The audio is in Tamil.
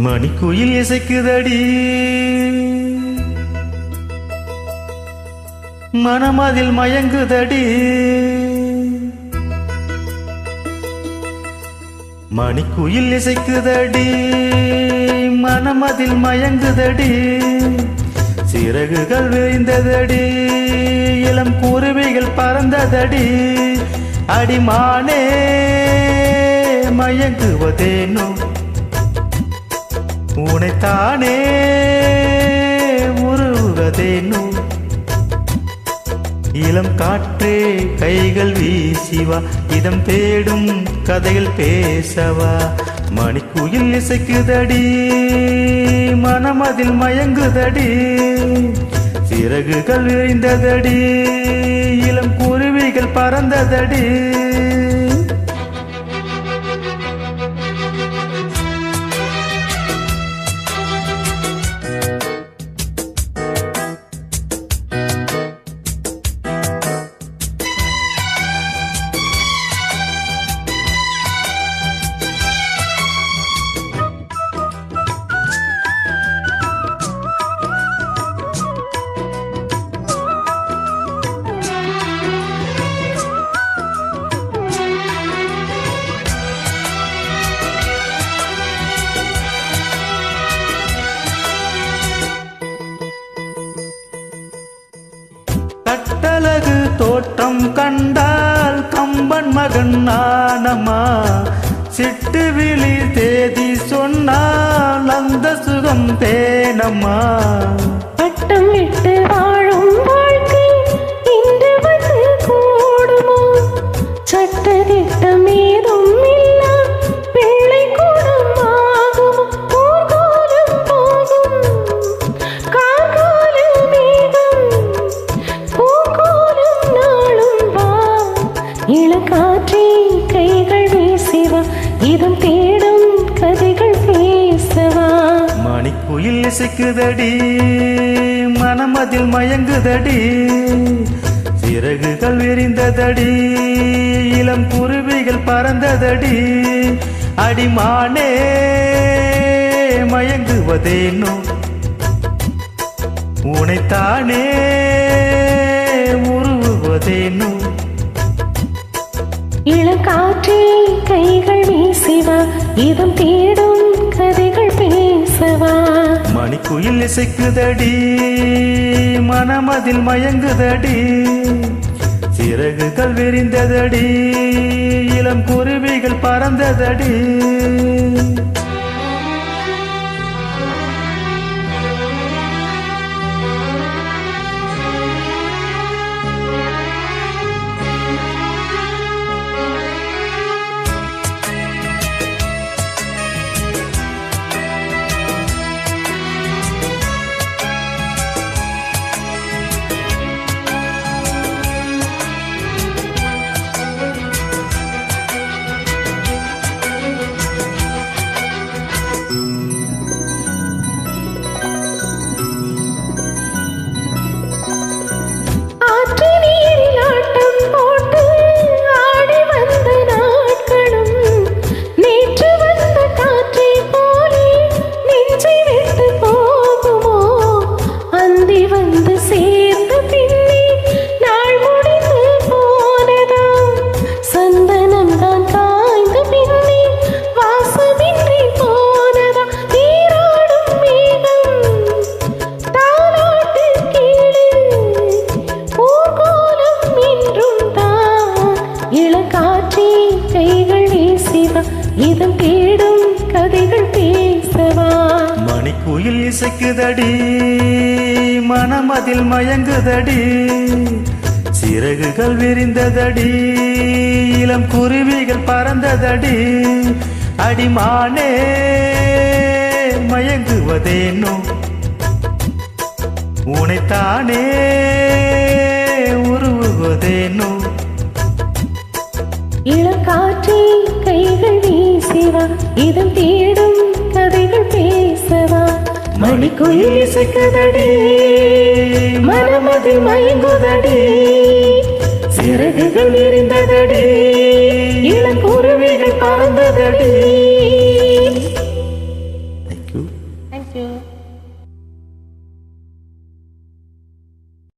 மணிக்குயில் இசைக்குதடி. மனம் அதில் மயங்குதடி. மணிக்குயில் இசைக்குதடி. மனம் அதில் மயங்குதடி. சிறகுகள் விரிந்ததடி. இளம் குருவிகள் பறந்ததடி. அடிமானே மயங்குவதேனோ? உனைத்தானே உருவதேனோ இளம் காற்றே கைகள் வீசிவா இதம் தேடும் கதைகள் பேசவா. மணிக்குயில் இசைக்குதடி மனமதில் மயங்குதடி. சிறகுகள் விரிந்ததடி இளம் குருவிகள் பறந்ததடி. நானம்மா சிட்டு விழி தேதி சொன்னால் அந்த சுகம் தேனம்மா? பட்டம் விட்டு வாழும் மணிக்குயில் மனமதில் மயங்குதடி சிறகுகள் விரிந்ததடி இளம் குருவிகள் பறந்ததடி அடிமானே மயங்குவதேனோ? உனைத்தானே உருவுவதேனோ? இளங்காற்றில் கைகள் வீசிவா இதம் தேடும் குயில் இசைக்குதடி மனமதில் மயங்குதடி சிறகுகள் விரிந்ததடி இளம் குருவிகள் பறந்ததடி. இதம் தேடும் கதைகள் பேசவா? மணிக்குயில் இசைக்குதடி மனமதில் மயங்குதடி சிறகுகள் விரிந்ததடி இளம் குருவிகள் பறந்ததடி அடிமானே மயங்குவதேனோ? உனைத்தானே உருவுவதேனோ? இளக்காற்றே வீசிவா இதம் தேடும் கதைகள் பேசவா? மணிக்குயில் இசைக்குதடி மனமதி மயங்குதடி சிறகுகள் விரிந்ததடி இளங்குருவிகள் பறந்ததடி.